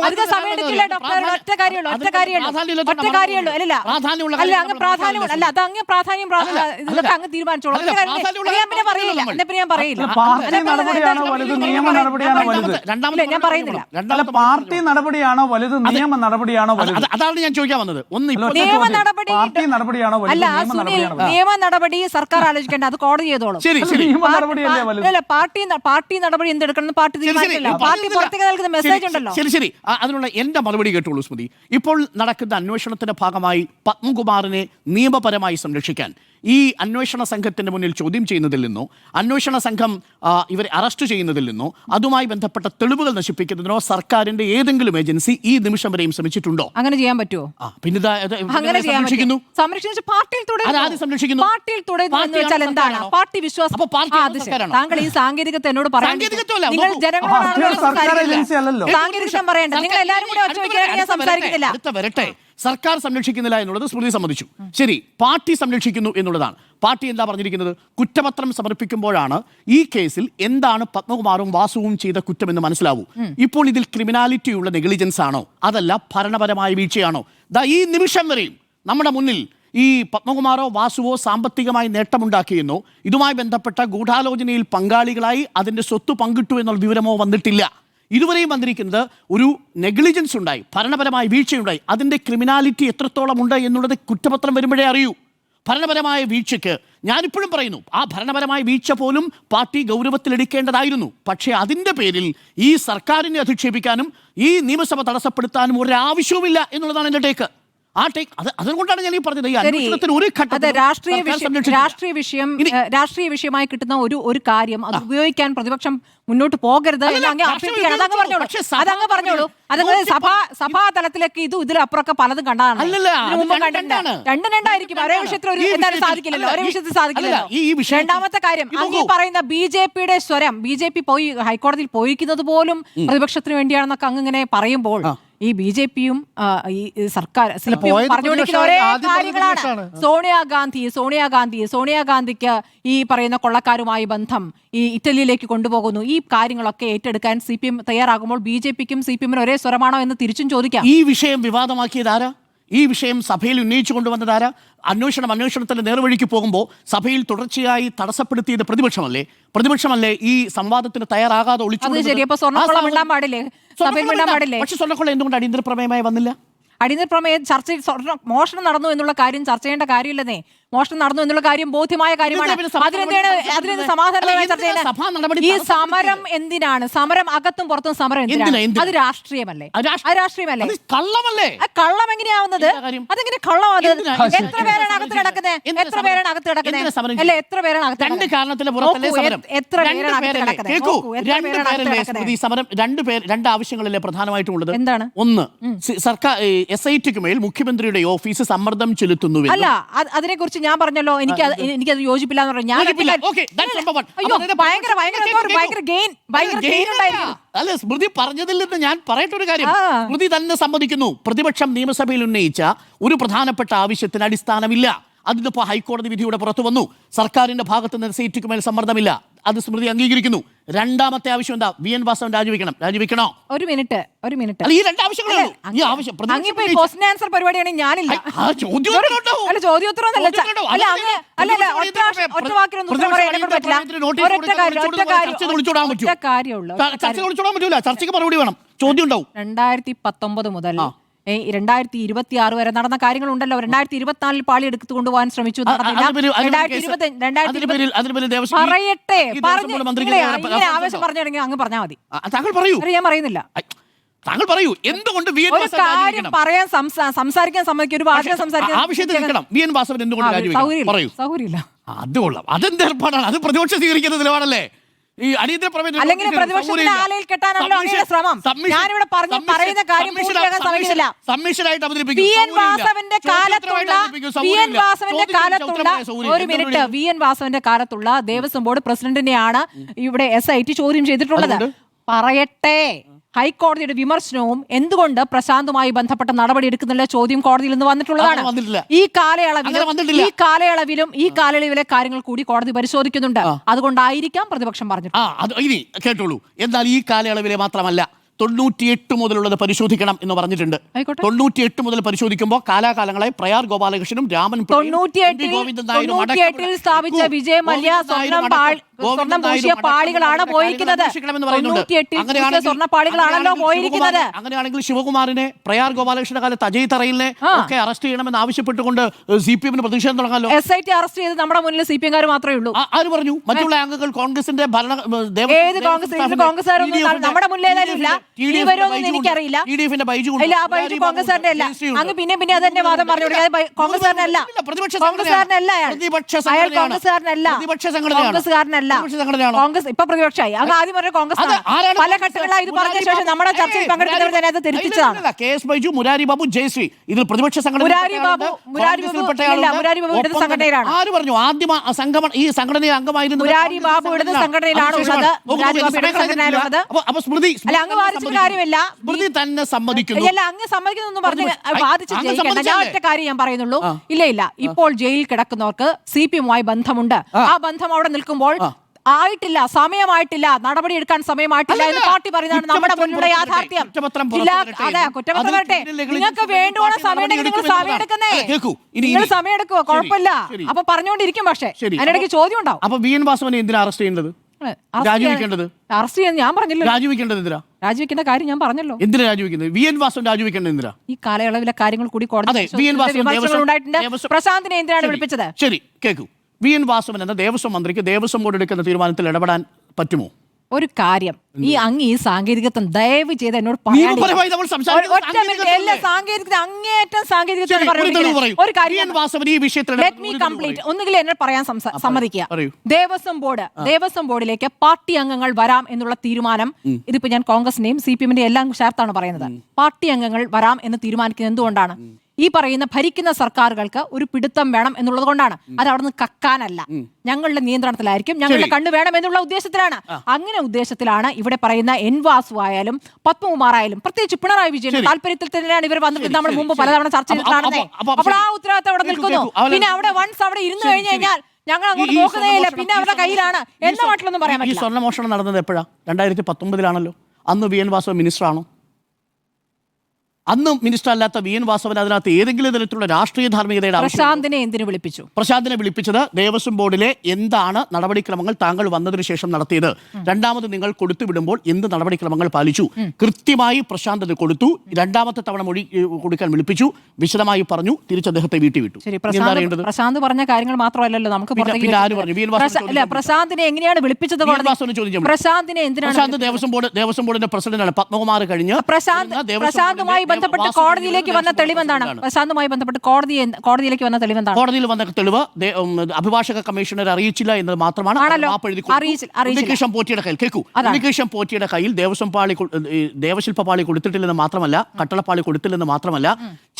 C: അധികം സമയം എടുക്കില്ല ഡോക്ടർ ഒറ്റ കാര്യമുള്ളൂ ഒറ്റ കാര്യമുള്ളൂ. ഒറ്റ കാര്യമുള്ളൂ. അല്ലല്ല.
A: പ്രാധാന്യമുള്ള
C: അല്ല
A: കാര്യം
C: അങ്ങ് പ്രാധാന്യം അല്ല അത് അങ്ങ് പ്രാധാന്യം പ്രാ-
A: അല്ല,
C: ഇതൊക്കെ അങ്ങ് തീരുമാനിച്ചോളൂ. ഒറ്റ
A: അല്ല,
C: ഞാൻ പിന്നെ പറയില്ല എന്നെ പിന്നെ ഞാൻ പറയില്ല
B: അല്ല,
C: ഞാൻ പറയുന്നില്ല.
B: അല്ല പാർട്ടി നടപടിയാണോ വലുത്? നിയമ നടപടിയാണോ വലുത്?
A: അതാണ് ഞാൻ ചോദിക്കാൻ വന്നത് ഒന്ന്
C: നിയമ നടപടി
B: പാർട്ടി നടപടിയാണോ?
C: അല്ല സുനിൽ നിയമ നടപടി സർക്കാർ ആലോചിക്കേണ്ട. അത് കോടതി ചെയ്തോളും. അല്ല പാർട്ടി പാർട്ടി നടപടി എന്തെടുക്കണം പാർട്ടി. തീരുമാനിക്കില്ല. പാർട്ടി പുറത്തേക്ക് നൽകുന്ന മെസ്സേജ് ഉണ്ടല്ലോ.
A: ശരി ശരി. അതിനുള്ള എന്റെ മറുപടി കേട്ടോളൂ സ്മൃതി. ഇപ്പോൾ നടക്കുന്ന അന്വേഷണത്തിന്റെ ഭാഗമായി പത്മകുമാറിനെ നിയമപരമായി സംരക്ഷിക്കാൻ ഈ അന്വേഷണ സംഘത്തിന്റെ മുന്നിൽ ചോദ്യം ചെയ്യുന്നതിൽ നിന്നോ അന്വേഷണ സംഘം ഇവരെ അറസ്റ്റ് ചെയ്യുന്നതിൽ നിന്നോ അതുമായി ബന്ധപ്പെട്ട തെളിവുകൾ നശിപ്പിക്കുന്നതിനോ സർക്കാരിന്റെ ഏതെങ്കിലും ഏജൻസി ഈ നിമിഷം വരെയും ശ്രമിച്ചിട്ടുണ്ടോ?
C: അങ്ങനെ ചെയ്യാൻ പറ്റുമോ
A: പിന്നെ സംരക്ഷിക്കുന്നു. സംരക്ഷിക്കുന്നു?
C: പാർട്ടിയിൽ പാർട്ടി വിശ്വാസം? താങ്കൾ ഈ സാങ്കേതികത്തെ എന്നോട് പറയാൻ നിങ്ങൾ
A: ജനങ്ങളോടാണ്
C: ജനങ്ങളോടാണല്ലോ
B: സർക്കാർ
C: സംസാരിക്കുന്നത്.
B: അല്ലല്ലോ.
C: സാങ്കേതികം പറയണ്ട. നിങ്ങൾ എല്ലാവരും കൂടെ ഒച്ച ഞാൻ സംസാരിക്കുന്നില്ല
A: സർക്കാർ സംരക്ഷിക്കുന്നില്ല എന്നുള്ളത് സ്മൃതി സമ്മതിച്ചു ശരി പാർട്ടി സംരക്ഷിക്കുന്നു എന്നുള്ളതാണ്. പാർട്ടി എന്താ പറഞ്ഞിരിക്കുന്നത്? കുറ്റപത്രം സമർപ്പിക്കുമ്പോഴാണ് ഈ കേസിൽ എന്താണ് പത്മകുമാറും വാസുവും ചെയ്ത കുറ്റം എന്ന് മനസ്സിലാവൂ ഇപ്പോൾ ഇതിൽ ക്രിമിനാലിറ്റിയുള്ള നെഗ്ലിജൻസ് ആണോ? അതല്ല ഭരണപരമായ വീഴ്ചയാണോ? ദാ ഈ നിമിഷം വരെയും നമ്മുടെ മുന്നിൽ ഈ പത്മകുമാറോ വാസുവോ സാമ്പത്തികമായി നേട്ടമുണ്ടാക്കിയെന്നോ ഇതുമായി ബന്ധപ്പെട്ട ഗൂഢാലോചനയിൽ പങ്കാളികളായി അതിന്റെ സ്വത്ത് പങ്കിട്ടു എന്നുള്ള വിവരമോ വന്നിട്ടില്ല. ഇതുവരെയും വന്നിരിക്കുന്നത് ഒരു നെഗ്ലിജൻസ് ഉണ്ടായി ഭരണപരമായ വീഴ്ചയുണ്ടായി. അതിന്റെ ക്രിമിനാലിറ്റി എത്രത്തോളം ഉണ്ട് എന്നുള്ളത് കുറ്റപത്രം വരുമ്പോഴേ അറിയൂ. ഭരണപരമായ വീഴ്ചയ്ക്ക് ഞാനിപ്പോഴും പറയുന്നു ആ ഭരണപരമായ വീഴ്ച പോലും പാർട്ടി ഗൗരവത്തിലെടുക്കേണ്ടതായിരുന്നു. പക്ഷേ അതിന്റെ പേരിൽ ഈ സർക്കാരിനെ അധിക്ഷേപിക്കാനും ഈ നിയമസഭ തടസ്സപ്പെടുത്താനും ഒരാവശ്യവുമില്ല എന്നുള്ളതാണ് എന്റെ ടേക്ക് ആ ടേക്ക് അത് അതുകൊണ്ടാണ് ഞാൻ ഈ പറഞ്ഞത്. ഈ അന്വേഷണത്തിന് ഒരു ഘട്ടത്തിലും
C: രാഷ്ട്രീയ. രാഷ്ട്രീയ വിഷയം രാഷ്ട്രീയ വിഷയമായി കിട്ടുന്ന ഒരു ഒരു കാര്യം അത് ഉപയോഗിക്കാൻ പ്രതിപക്ഷം മുന്നോട്ട് പോകരുത് അതങ്ങ് പറഞ്ഞോളൂ. അതങ്ങ് പറഞ്ഞോളൂ. അതങ്ങ് സഭാ സഭാ തലത്തിലേക്ക് ഇത് ഇതിലപ്പുറമൊക്കെ പലതും കണ്ടതാണ്.
A: രണ്ടും
C: രണ്ടായിരിക്കും. ഒരേ വിഷയത്തിൽ ഒരു എന്തായാലും സാധിക്കില്ലല്ലോ. ഒരേ വിഷയത്തിൽ സാധിക്കില്ലല്ലോ. രണ്ടാമത്തെ കാര്യം അങ്ങ് പറയുന്ന ബി ജെ പിയുടെ സ്വരം ബി ജെ പി പോയി ഹൈക്കോടതിയിൽ പോയിരിക്കുന്നത് പോലും പ്രതിപക്ഷത്തിന് വേണ്ടിയാണെന്നൊക്കെ അങ്ങ് ഇങ്ങനെ പറയുമ്പോൾ ഈ ബി ജെ പിയും ഈ സർക്കാർ സി പി എം
B: പോയത്
C: പറഞ്ഞുകൊണ്ടിരിക്കുന്ന. ഒരേ കാര്യങ്ങളാണ്. സോണിയാഗാന്ധി സോണിയാഗാന്ധി സോണിയാഗാന്ധിക്ക് ഈ പറയുന്ന കൊള്ളക്കാരുമായി ബന്ധം ഈ ഇറ്റലിയിലേക്ക് കൊണ്ടുപോകുന്നു. ഈ കാര്യങ്ങളൊക്കെ ഏറ്റെടുക്കാൻ സി പി എം തയ്യാറാകുമ്പോൾ ബി ജെ പിക്കും സി പി എമ്മിനും ഒരേ സ്വരമാണോ എന്ന് തിരിച്ചും ചോദിക്കാം.
A: ഈ വിഷയം വിവാദമാക്കിയത് ആരാ? ഈ വിഷയം സഭയിൽ ഉന്നയിച്ചു കൊണ്ടുവന്നത് ആരാ? അന്വേഷണം അന്വേഷണത്തിന്റെ നേർവഴിക്ക് പോകുമ്പോൾ സഭയിൽ തുടർച്ചയായി തടസ്സപ്പെടുത്തിയത് പ്രതിപക്ഷമല്ലേ? പ്രതിപക്ഷമല്ലേ ഈ സംവാദത്തിന് തയ്യാറാകാതെ ഒളിച്ചു പക്ഷെ സ്വർണക്കൊള്ള എന്തുകൊണ്ട് അടിയന്തര പ്രമേയമായി വന്നില്ല?
C: അടിയന്തര പ്രമേയം ചർച്ച മോഷണം നടന്നു എന്നുള്ള കാര്യം ചർച്ച ചെയ്യേണ്ട കാര്യമില്ലെന്നേ. മോഷണം നടന്നു എന്നുള്ള കാര്യം ബോധ്യമായ കാര്യമാണ്. അതിനെന്താണ് അതിനെന്ത്
A: അല്ല,
C: ചർച്ച ഈ? സമരം എന്തിനാണ്? സമരം അകത്തും പുറത്തും സമരം
A: എന്തിനാ,
C: എന്തിനാണ്?
A: എന്തിനാ?
C: അത് രാഷ്ട്രീയമല്ലേ? രാഷ്ട്രീയമല്ലേ?
A: കള്ളമല്ലേ?
C: കള്ളം എങ്ങനെയാവുന്നത്? അതെങ്ങനെ കള്ളമാവുന്നത്? എത്ര പേരാണ് അകത്ത്? കിടക്കുന്നത് എത്ര? പേരാണ് അകത്ത് കിടക്കുന്നത് അല്ലെ എത്ര പേരാണ് അകത്ത്
A: രണ്ട് സമരം.
C: എത്ര പേരാണ്
A: രണ്ട് സമരം പേര് രണ്ട് ആവശ്യങ്ങളല്ലേ പ്രധാനമായിട്ടും ഉള്ളത്
C: എന്താണ്?
A: ഒന്ന് സർക്കാർ എസ് ഐ ടിക്ക് മേൽ മുഖ്യമന്ത്രിയുടെ ഓഫീസ് സമ്മർദ്ദം ചെലുത്തുന്നു
C: അല്ല അതിനെ കുറിച്ച് ഞാൻ പറഞ്ഞല്ലോ എനിക്ക് എനിക്ക് അത് യോജിപ്പില്ല എന്ന് പറഞ്ഞു ഞാൻ
A: യോജിപ്പില്ല.
C: അതിന്റെ-
A: Okay, that's number one.
C: അയ്യോ
A: അപ്പോൾ അതിന്റെ
C: ഭയങ്കര ഭയങ്കര എന്തോ ഒരു ഭയങ്കര ഗെയിൻ ഭയങ്കര
A: അല്ല,
C: ഗെയിൻ
A: അല്ല. അല്ല സ്മൃതി പറഞ്ഞതിൽ നിന്ന് ഞാൻ പറയട്ടെ ഒരു കാര്യം
C: ആ.
A: സ്മൃതി തന്നെ സമ്മതിക്കുന്നു പ്രതിപക്ഷം നിയമസഭയിൽ ഉന്നയിച്ച ഒരു പ്രധാനപ്പെട്ട ആവശ്യത്തിന് അടിസ്ഥാനമില്ല അതിനിപ്പോ ഹൈക്കോടതി വിധിയുടെ പുറത്തു വന്നു സർക്കാരിന്റെ ഭാഗത്ത് നിന്ന് സീറ്റുക്ക് മേൽ സമ്മർദ്ദമില്ല അത് സ്മൃതി അംഗീകരിക്കുന്നു. രണ്ടാമത്തെ ആവശ്യം എന്താ? വി എൻ വാസവൻ രാജിവെക്കണം. രാജിവെക്കണോ?
C: ഒരു മിനിറ്റ് ഒരു മിനിറ്റ്.
A: ഈ രണ്ട് ആവശ്യങ്ങളേ ഈ ആവശ്യം
C: ക്വസ്റ്റൻ ആൻസർ പരിപാടിയാണെങ്കിൽ ഞാനില്ല. അല്ല ചോദ്യോത്തരം
A: ചർച്ചയ്ക്ക് മറുപടി വേണം. ചോദ്യം ഉണ്ടാവും.
C: രണ്ടായിരത്തി പത്തൊമ്പത് മുതൽ രണ്ടായിരത്തി ഇരുപത്തി ആറ് വരെ നടന്ന കാര്യങ്ങൾ ഉണ്ടല്ലോ രണ്ടായിരത്തി ഇരുപത്തിനാലിൽ പാളി എടുത്തു കൊണ്ടുപോകാൻ ശ്രമിച്ചു പറയട്ടെ പറഞ്ഞു ആവശ്യം? പറഞ്ഞിട്ടുണ്ടെങ്കിൽ അങ്ങ് പറഞ്ഞാൽ മതി.
A: താങ്കൾ പറയൂ.
C: ഞാൻ പറയുന്നില്ല.
A: താങ്കൾ പറയൂ. എന്തുകൊണ്ട് വി എൻ
C: പറയാൻ സംസാരിക്കാൻ സമ്മതിക്കും. ഒരു വാചകം സംസാരിക്കാൻ
A: നിൽക്കണം. വി എൻ വാസവൻ എന്തുകൊണ്ട് പറയൂ. അത് കൊള്ളാം. അതെന്ത് ഏർപ്പാടാണ്? അത് പ്രതിപക്ഷം സ്വീകരിക്കുന്ന നിലപാടല്ലേ? ഈ അടിയന്തര പ്രമേയം
C: അല്ലെങ്കിൽ പ്രതിപക്ഷത്തിന്റെ. ആലയിൽ കെട്ടാനാണല്ലോ അങ്ങയുടെ ശ്രമം. ഞാനിവിടെ പറഞ്ഞ് പറയുന്ന കാര്യം പൂർത്തിയാക്കാൻ സമ്മതിക്കുന്നില്ല.
A: സബ്മിഷനായിട്ട് അവതരിപ്പിക്കും.
C: വി എൻ വാസവന്റെ കാലത്തുള്ള. വി എൻ വാസവന്റെ കാലത്തുള്ള. ഒരു മിനിറ്റ്? വി എൻ വാസവന്റെ കാലത്തുള്ള ദേവസ്വം ബോർഡ് പ്രസിഡന്റിനെയാണ് ഇവിടെ എസ് ഐ ടി ചോദ്യം ചെയ്തിട്ടുള്ളത് പറയട്ടെ ഹൈക്കോടതിയുടെ വിമർശനവും എന്തുകൊണ്ട് പ്രശാന്തുമായി ബന്ധപ്പെട്ട നടപടി എടുക്കുന്നില്ല ചോദ്യം കോടതിയിൽ നിന്ന് വന്നിട്ടുള്ളതാണ്. ഈ കാലയളവിലും ഈ കാലയളവിലും ഈ കാലയളവിലെ കാര്യങ്ങൾ കൂടി കോടതി പരിശോധിക്കുന്നുണ്ട്. അതുകൊണ്ടായിരിക്കാം പ്രതിപക്ഷം
A: പറഞ്ഞിട്ട് ഇനി കേട്ടോളൂ. എന്നാൽ ഈ കാലയളവിലെ മാത്രമല്ല തൊണ്ണൂറ്റിയെട്ട് മുതലുള്ളത് പരിശോധിക്കണം എന്ന് പറഞ്ഞിട്ടുണ്ട്. തൊണ്ണൂറ്റിയെട്ട് മുതൽ പരിശോധിക്കുമ്പോൾ കാലാകാലങ്ങളായി പ്രയാർ ഗോപാലകൃഷ്ണനും രാമൻ
C: തൊണ്ണൂറ്റിയെട്ടിൽ സ്ഥാപിച്ച വിജയ മല്യ സ്വർണം പൂശിയ പാളികളാണ് പോയിരിക്കുന്നത്?
A: അന്വേഷിക്കണമെന്ന് പറയുന്നുണ്ട്.
C: തൊണ്ണൂറ്റിയെട്ടിൽ പൂശിയ
A: അങ്ങനെയാണെങ്കിൽ-
C: സ്വർണ പാളികളാണല്ലോ പോയിരിക്കുന്നത്.
A: അങ്ങനെയാണെങ്കിൽ ശിവകുമാറിനെ പ്രയാർ ഗോപാലകൃഷ്ണ കാലത്ത് അജയ്
C: തറയിലെ
A: ഒക്കെ അറസ്റ്റ് ചെയ്യണമെന്ന് ആവശ്യപ്പെട്ടുകൊണ്ട് സി പി എമ്മിന് പ്രതിഷേധം തുടങ്ങാമല്ലോ.
C: എസ് ഐ ടി അറസ്റ്റ് ചെയ്ത് നമ്മുടെ മുന്നിൽ സി പി എംകാർ മാത്രമേ ഉള്ളൂ.
A: ആര് പറഞ്ഞു? മറ്റുള്ള അംഗങ്ങൾ കോൺഗ്രസിന്റെ ഭരണ
C: ഏത് കോൺഗ്രസ് കോൺഗ്രസ്സുകാരൊന്നും നമ്മുടെ മുന്നിൽ ഏതായാലും ഇല്ല.
A: TDF ന്റെ
C: ഇനി
A: ബൈജു.
C: എനിക്കറിയില്ല. ഇല്ല ആ ബൈജു കോൺഗ്രസ്സുകാരന്റെ അല്ല. അങ്ങ് പിന്നെ പിന്നെ അതന്നെ വാദം പറഞ്ഞു കോൺഗ്രസ്സുകാരനല്ല. കോൺഗ്രസ്സുകാരനല്ല അയാൾ. കോൺഗ്രസ്സുകാരനല്ല. കോൺഗ്രസ്സുകാരനല്ല.
A: സംഘടനയാണോ?
C: കോൺഗ്രസ് ഇപ്പൊ പ്രതിപക്ഷമായി അങ്ങ് ആദ്യം പറഞ്ഞ കോൺഗ്രസ് പല? ഘട്ടങ്ങളായി ഇത് പറഞ്ഞ ശേഷം നമ്മുടെ ചർച്ചയിൽ പങ്കെടുക്കുന്നവർ തന്നെ അത് തിരുത്തിച്ചതാണ്
A: കെ എസ് ബൈജു മുരാരി ബാബു ജയശ്രീ. ഇതിൽ പ്രതിപക്ഷ സംഘടന
C: മുരാരി ബാബു- മുരാരി ബാബു- ഇടത് സംഘടനയിലാണ്.
A: ആര് പറഞ്ഞു? ആദ്യം സംഘം ഈ സംഘടനയിൽ അംഗമായിരുന്നു
C: മുരാരി ബാബു ഇടത് സംഘടനയിലാണ് ഉള്ളത്. മുരാരി ബാബു ഇടത് സംഘടനയിലാണ്
A: അപ്പൊ അപ്പൊ സ്മൃതി
C: അല്ല, അങ്ങ്
A: തന്നെ സമ്മതിക്കുന്നു.
C: കാര്യമില്ല.
A: സ്മൃതി തന്നെ സമ്മതിക്കുന്നു.
C: അല്ല അങ്ങ് സമ്മതിക്കുന്നൊന്നും പറഞ്ഞു വാദിച്ച് ജയിക്കണ്ട. ഞാൻ ഒറ്റ കാര്യം ഞാൻ പറയുന്നുള്ളൂ. ഇല്ല ഇല്ല. ഇപ്പോൾ ജയിലിൽ കിടക്കുന്നവർക്ക് സി പി എമ്മുമായി ബന്ധമുണ്ട്. ആ. ബന്ധം അവിടെ നിൽക്കുമ്പോൾ ആയിട്ടില്ല സമയമായിട്ടില്ല നടപടി എടുക്കാൻ സമയമായിട്ടില്ല എന്ന്. പാർട്ടി പറയുന്നതാണ് നമ്മുടെ മുന്നിലുള്ള യാഥാർത്ഥ്യം. അതെ കുറ്റപത്രം വരട്ടെ. നിങ്ങൾക്ക്
A: പാർട്ടി
C: സമയം നിങ്ങൾ സമയം എടുക്കുന്നേ. നിങ്ങൾ സമയം എടുക്കുവോ? കുഴപ്പമില്ല. അപ്പൊ പറഞ്ഞുകൊണ്ടിരിക്കും പക്ഷേ. അതിനിടയ്ക്ക് ചോദ്യം ഉണ്ടാവും
A: അപ്പൊ വി എൻ വാസവനെ എന്തിനാ അറസ്റ്റ് ചെയ്യേണ്ടത് രാജിവെക്കേണ്ടത്?
C: അറസ്റ്റ് ചെയ്യാൻ ഞാൻ പറഞ്ഞില്ല
A: രാജിവെക്കേണ്ടത് എന്തിനാ?
C: രാജിവെക്കേണ്ട കാര്യം ഞാൻ പറഞ്ഞല്ലോ.
A: എന്തിനാ രാജിവെക്കുന്നത്? വി എൻ വാസവൻ രാജിവെക്കേണ്ടത് എന്തിനാ?
C: ഈ കാലയളവിലെ കാര്യങ്ങൾ കൂടി കോടതി പ്രശാന്തിനെ എന്തിനാണ് വിളിപ്പിച്ചത്?
A: ശരി കേൾക്കൂ വി എൻ വാസവൻ എന്ന ദേവസ്വം മന്ത്രിക്ക് ദേവസ്വം ബോർഡ് എടുക്കുന്ന തീരുമാനത്തിൽ ഇടപെടാൻ പറ്റുമോ?
C: ഒരു കാര്യം ഈ അങ്ങ് ഈ സാങ്കേതികത്വം ദയവ് ചെയ്ത് എന്നോട് സാങ്കേതികത അങ്ങേയറ്റം സാങ്കേതികത്വം. ഒന്നുകിൽ എന്നെ പറയാൻ സമ്മതിക്കുക. ദേവസ്വം ബോർഡ് ദേവസ്വം ബോർഡിലേക്ക് പാർട്ടി അംഗങ്ങൾ വരാം എന്നുള്ള തീരുമാനം ഇതിപ്പോ ഞാൻ കോൺഗ്രസിന്റെയും സി പി എമ്മിന്റെയും എല്ലാം ചേർത്താണ് പറയുന്നത്. പാർട്ടി അംഗങ്ങൾ വരാം എന്ന് തീരുമാനിക്കുന്നത് എന്തുകൊണ്ടാണ്? ഈ പറയുന്ന ഭരിക്കുന്ന സർക്കാരുകൾക്ക് ഒരു പിടുത്തം വേണം എന്നുള്ളത് കൊണ്ടാണ് അത് അവിടെ നിന്ന് കക്കാനല്ല ഞങ്ങളുടെ നിയന്ത്രണത്തിലായിരിക്കും. ഞങ്ങളുടെ. കണ്ണു വേണം എന്നുള്ള ഉദ്ദേശത്തിലാണ്. അങ്ങനെ ഉദ്ദേശത്തിലാണ് ഇവിടെ പറയുന്ന എൻ വാസു ആയാലും പത്മകുമാർ ആയാലും പ്രത്യേകിച്ച് പിണറായി വിജയൻ താല്പര്യത്തിൽ തന്നെയാണ് ഇവർ വന്നിട്ട് നമ്മൾ മുമ്പ്. പലതവണ ചർച്ച
A: ചെയ്തിട്ടാണ്
C: അപ്പോൾ ആ. ഉത്തരവാദിത്തം അവിടെ നിൽക്കുന്നു. പിന്നെ അവിടെ വൺസ് അവിടെ ഇരുന്ന് കഴിഞ്ഞു കഴിഞ്ഞാൽ ഞങ്ങൾ അങ്ങോട്ട്
A: ഈ സ്വർണമോഷണം-
C: പിന്നെ
A: ഈ
C: അവരുടെ കയ്യിലാണ്.
A: സ്വർണ- ഈ
C: എന്ന മട്ടിലൊന്നും പറയാൻ
A: ഈ
C: പറ്റില്ല.
A: സ്വർണമോഷണം നടന്നത് എപ്പോഴാണ് രണ്ടായിരത്തി പത്തൊമ്പതിലാണല്ലോ. അന്ന് വി എൻ വാസു മിനിസ്റ്റർ ആണോ അന്ന് മിനിസ്റ്റർ അല്ലാത്ത വി എൻ വാസവൻ അതിനകത്ത് ഏതെങ്കിലും തരത്തിലുള്ള രാഷ്ട്രീയ ധാർമ്മികതയുടെ
C: പ്രശാന്തിനെ എന്തിനു വിളിപ്പിച്ചു?
A: പ്രശാന്തിനെ വിളിപ്പിച്ചത് ദേവസ്വം ബോർഡിലെ എന്താണ് നടപടിക്രമങ്ങൾ താങ്കൾ വന്നതിന് ശേഷം നടത്തിയത്. രണ്ടാമത് നിങ്ങൾ കൊടുത്തു വിടുമ്പോൾ എന്ത് നടപടിക്രമങ്ങൾ പാലിച്ചു. കൃത്യമായി പ്രശാന്ത് അത് കൊടുത്തു. രണ്ടാമത്തെ തവണ മൊഴി കൊടുക്കാൻ വിളിപ്പിച്ചു. വിശദമായി പറഞ്ഞു. തിരിച്ച് അദ്ദേഹത്തെ വീട്ടിൽ വിട്ടു.
C: ശരി പ്രശാന്ത് പറഞ്ഞ കാര്യങ്ങൾ മാത്രമല്ലല്ലോ. നമുക്ക് പ്രശാന്തിനെ എങ്ങനെയാണ് വിളിപ്പിച്ചത് പ്രശാന്തിനെ എന്തിനാണ്?
A: ദേവസ്വം ബോർഡ് ദേവസ്വം ബോർഡിന്റെ പ്രസിഡന്റാണ്. പത്മകുമാർ കഴിഞ്ഞ്
C: പ്രശാന്ത്
A: ദേവസ്വം
C: ബന്ധപ്പെട്ട് കോടതിയിലേക്ക് വന്ന തെളിവെന്താണ് പ്രശാന്തുമായി ബന്ധപ്പെട്ട് കോടതി കോടതിയിലേക്ക് വന്ന തെളിവെന്താണ്
A: കോടതിയിൽ വന്ന തെളിവ് അഭിഭാഷക കമ്മീഷണർ അറിയിച്ചില്ല എന്നത് മാത്രമാണ്. ഉണ്ണികൃഷ്ണൻ പോറ്റിയുടെ കയ്യിൽ കേൾക്കൂ.
C: അതാണ്.
A: ഉണ്ണികൃഷ്ണൻ പോറ്റിയുടെ കയ്യിൽ ദേവസ്വം പാളി ദേവശില്പ പാളി കൊടുത്തിട്ടില്ലെന്ന് മാത്രമല്ല കട്ടളപ്പാളി കൊടുത്തില്ലെന്ന് മാത്രമല്ല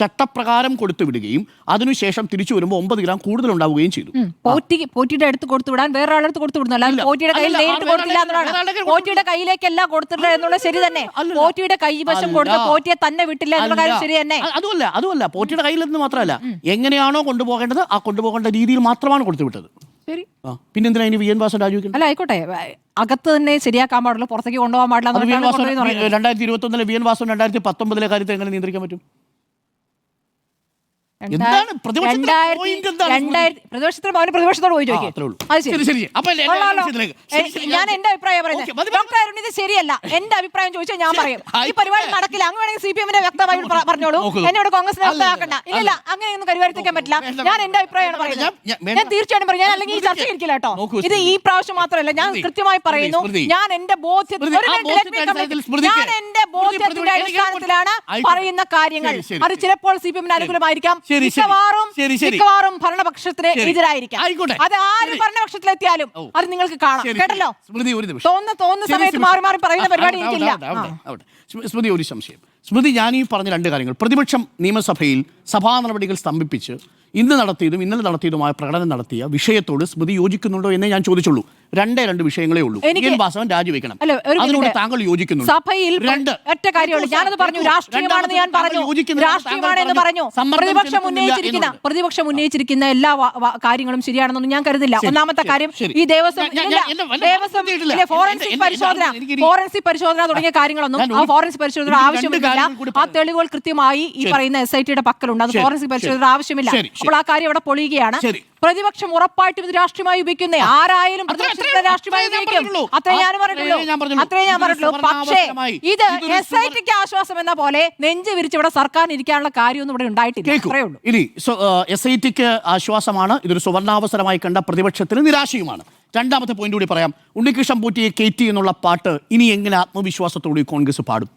A: ചട്ടപ്രകാരം കൊടുത്തു വിടുകയും അതിനുശേഷം തിരിച്ചു വരുമ്പോൾ ഒമ്പത് ഗ്രാം കൂടുതൽ ഉണ്ടാവുകയും ചെയ്തു
C: പോറ്റി പോറ്റിയുടെ അടുത്ത് കൊടുത്തു വിടാൻ വേറെ ആളടുത്ത് കൊടുത്തു വിടുന്നു അല്ലാതെ പോറ്റിയുടെ കയ്യിൽ
A: എല്ലാം
C: നേരിട്ട് കൊടുത്തില്ല എന്നുള്ളതാണ്. പോറ്റിയുടെ കയ്യിലേക്കല്ല എന്നുള്ളത് ശരി തന്നെ. പോറ്റിയുടെ കൈവശം
A: കൊടുത്ത
C: കൊടുത്ത് പോറ്റിയെ തന്നെ വിട്ടില്ല എന്നുള്ള കാര്യം ശരി തന്നെ
A: അതുമല്ല അതുമല്ല. പോറ്റിയുടെ കയ്യിൽ നിന്ന് മാത്രമല്ല. എങ്ങനെയാണോ കൊണ്ടുപോകേണ്ടത് ആ കൊണ്ടുപോകേണ്ട രീതിയിൽ മാത്രമാണ് കൊടുത്തു വിട്ടത്
C: ശരി
A: പിന്നെന്തിനാ ഇനി വി എൻ വാസൻ രാജിവെക്കുന്നത്
C: അല്ല ആയിക്കോട്ടെ. അകത്ത് തന്നെ ശരിയാക്കാൻ പാടുള്ളൂ പുറത്തേക്ക് കൊണ്ടുപോകാൻ പാടില്ല.
A: രണ്ടായിരത്തി ഇരുപത്തി ഒന്നിലെ വി എൻ വാസൻ രണ്ടായിരത്തി പത്തൊമ്പതിലെ കാര്യത്തെ എങ്ങനെ നിയന്ത്രിക്കാൻ പറ്റും? എന്താണ്?
C: പ്രതിപക്ഷത്തിന് പ്രതിപക്ഷത്തോട് പോയി ഞാൻ എന്റെ അഭിപ്രായം പറയുന്നത്. ഡോക്ടർ അരുൺ ഇത് ശരിയല്ല. എന്റെ അഭിപ്രായം ചോദിച്ചാൽ ഞാൻ പറയും. ഈ പരിപാടി നടക്കില്ല. അങ്ങ് വേണമെങ്കിൽ സി പി എമ്മിനെ വ്യക്തമായി പറഞ്ഞോളൂ. എന്നോട് കോൺഗ്രസിനെ വ്യക്തമാക്കണ്ട. ഇല്ല അങ്ങനെയൊന്നും കരുവാരിക്കാൻ പറ്റില്ല. ഞാൻ എന്റെ അഭിപ്രായമാണ് പറയുന്നത്.
A: ഞാൻ-
C: തീർച്ചയായിട്ടും പറയും. ഞാൻ അല്ലെങ്കിൽ ഈ ചർച്ച ഇരിക്കില്ല കേട്ടോ. ഇത് ഈ പ്രാവശ്യം മാത്രമല്ല. ഞാൻ കൃത്യമായി പറയുന്നു. ഞാൻ എന്റെ ബോധ്യത്തിൽ
A: ബോധ്യത്തിന്റെ
C: ഞാൻ എന്റെ അടിസ്ഥാനത്തിലാണ് പറയുന്ന കാര്യങ്ങൾ. അത് ചിലപ്പോൾ സി പി എമ്മിന് അനുകൂലമായിരിക്കാം.
A: ശരി.
C: മിക്കവാറും
A: ശരി, ശരി.
C: മിക്കവാറും ഭരണപക്ഷത്തിന് എതിരായിരിക്കാം.
A: ആയിക്കോട്ടെ.
C: അത് ആര്. ഭരണപക്ഷത്തിലെത്തിയാലും അത് നിങ്ങൾക്ക് കാണാം. കേട്ടല്ലോ?
A: സ്മൃതി ഒരു നിമിഷം.
C: തോന്നുന്ന തോന്നുന്ന സമയത്ത് മാറി മാറി പറയുന്ന പരിപാടി എനിക്കില്ല.
A: സ്മൃതി ഒരു സംശയം. സ്മൃതി ഞാൻ ഈ പറഞ്ഞ രണ്ട് കാര്യങ്ങൾ. പ്രതിപക്ഷം നിയമസഭയിൽ സഭാ നടപടികൾ സ്തംഭിപ്പിച്ച് ഇന്ന് നടത്തിയതും ഇന്നലെ നടത്തിയതുമായ പ്രകടനം നടത്തിയ വിഷയത്തോട് സ്മൃതി യോജിക്കുന്നുണ്ടോ എന്നേ ഞാൻ ചോദിച്ചുള്ളൂ. രണ്ടേ രണ്ട് വിഷയങ്ങളെ ഉള്ളൂ. എൻ വാസവൻ രാജിവെക്കണം. അതിനോട് താങ്കൾ യോജിക്കുന്നു
C: സഭയിൽ
A: രണ്ട്.
C: ഒറ്റ കാര്യമുള്ളൂ. ഞാനത് പറഞ്ഞു. രാഷ്ട്രീയമാണെന്ന് ഞാൻ പറഞ്ഞു. രാഷ്ട്രീയമാണെന്ന് പറഞ്ഞു. പ്രതിപക്ഷം ഉന്നയിച്ചിരിക്കുന്ന പ്രതിപക്ഷം ഉന്നയിച്ചിരിക്കുന്ന എല്ലാ കാര്യങ്ങളും ശരിയാണെന്നൊന്നും ഞാൻ കരുതില്ല. ഒന്നാമത്തെ കാര്യം ഈ ദേവസ്വം ഫോറൻസിക് പരിശോധന ഫോറൻസിക് പരിശോധന തുടങ്ങിയ കാര്യങ്ങളൊന്നും ആ ഫോറൻസിക് പരിശോധന ആവശ്യമില്ല. ആ തെളിവുകൾ കൃത്യമായി ഈ പറയുന്ന എസ് ഐ ടിയുടെ പക്കലുണ്ട്. അത് ഫോറൻസിക് പരിശോധന ആവശ്യമില്ല. അപ്പോൾ ആ കാര്യം അവിടെ പൊളിയുകയാണ്. പ്രതിപക്ഷം ഉറപ്പായിട്ടും ഇത് രാഷ്ട്രീയമായി ഉപയോഗിക്കുന്നേ. ആരായാലും
A: പ്രതിപക്ഷത്തിന്റെ
C: പ്രതിപക്ഷത്തെ രാഷ്ട്രീയമായി ഉപയോഗിക്കും. അത്രേ ഞാൻ പറഞ്ഞിട്ടുള്ളൂ. അത്രേ ഞാൻ പറഞ്ഞിട്ടുള്ളൂ. പക്ഷേ ഇത് എസ് ഐ ടിക്ക് ആശ്വാസം എന്ന പോലെ നെഞ്ച് വിരിച്ച് ഇവിടെ സർക്കാരിന് ഇരിക്കാനുള്ള കാര്യമൊന്നും ഇവിടെ ഉണ്ടായിട്ടില്ല.
A: ഇനി എസ് ഐ ടിക്ക് ആശ്വാസമാണ്. ഇതൊരു സുവർണാവസരമായി കണ്ട പ്രതിപക്ഷത്തിന് നിരാശയുമാണ്. രണ്ടാമത്തെ പോയിന്റ് കൂടി പറയാം. ഉണ്ണികൃഷ്ണൻ പൂറ്റിയെ കയറ്റി എന്നുള്ള പാട്ട് ഇനി എങ്ങനെ ആത്മവിശ്വാസത്തോടെ കോൺഗ്രസ് പാടും?